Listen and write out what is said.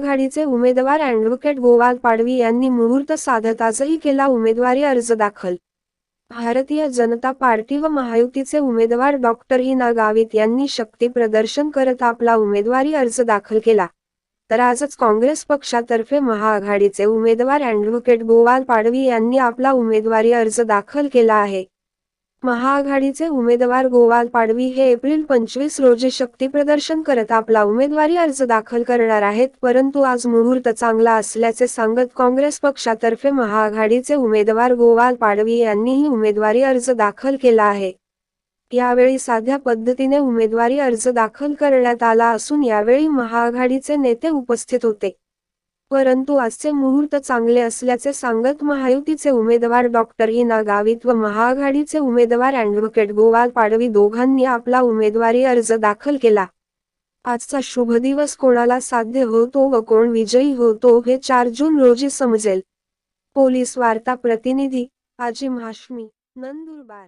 महाआघाडीचे उमेदवार अॅडव्होकेट गोवाल पाडवी यांनी मुहूर्त साधत आजही केला उमेदवारी अर्ज दाखल. भारतीय जनता पार्टी व महायुतीचे उमेदवार डॉक्टर हिना गावित यांनी शक्ती प्रदर्शन करत आपला उमेदवारी अर्ज दाखल केला. तर आजच काँग्रेस पक्षातर्फे महाआघाडीचे उमेदवार अॅडव्होकेट गोवाल पाडवी यांनी आपला उमेदवारी अर्ज दाखल केला आहे. महाआघाडीचे उमेदवार गोवाल पाडवी हे एप्रिल पंचवीस रोजी शक्ती प्रदर्शन करत आपला उमेदवारी अर्ज दाखल करणार आहेत परंतु आज मुहूर्त चांगला असल्याचे सांगत काँग्रेस पक्षातर्फे महाआघाडीचे उमेदवार गोवाल पाडवी यांनीही उमेदवारी अर्ज दाखल केला आहे. यावेळी साध्या पद्धतीने उमेदवारी अर्ज दाखल करण्यात आला असून यावेळी महाआघाडीचे नेते उपस्थित होते. परंतु आजचे मुहूर्त चांगले असल्याचे सांगत महायुतीचे उमेदवार डॉक्टर हिना गावित व महाआघाडीचे उमेदवार अॅडव्होकेट गोवाल पाडवी दोघांनी आपला उमेदवारी अर्ज दाखल केला. आजचा शुभ दिवस कोणाला साध्य होतो व कोण विजयी होतो हे चार जून रोजी समजेल. पोलीस वार्ता प्रतिनिधी आजिम महाश्मी नंदुरबार.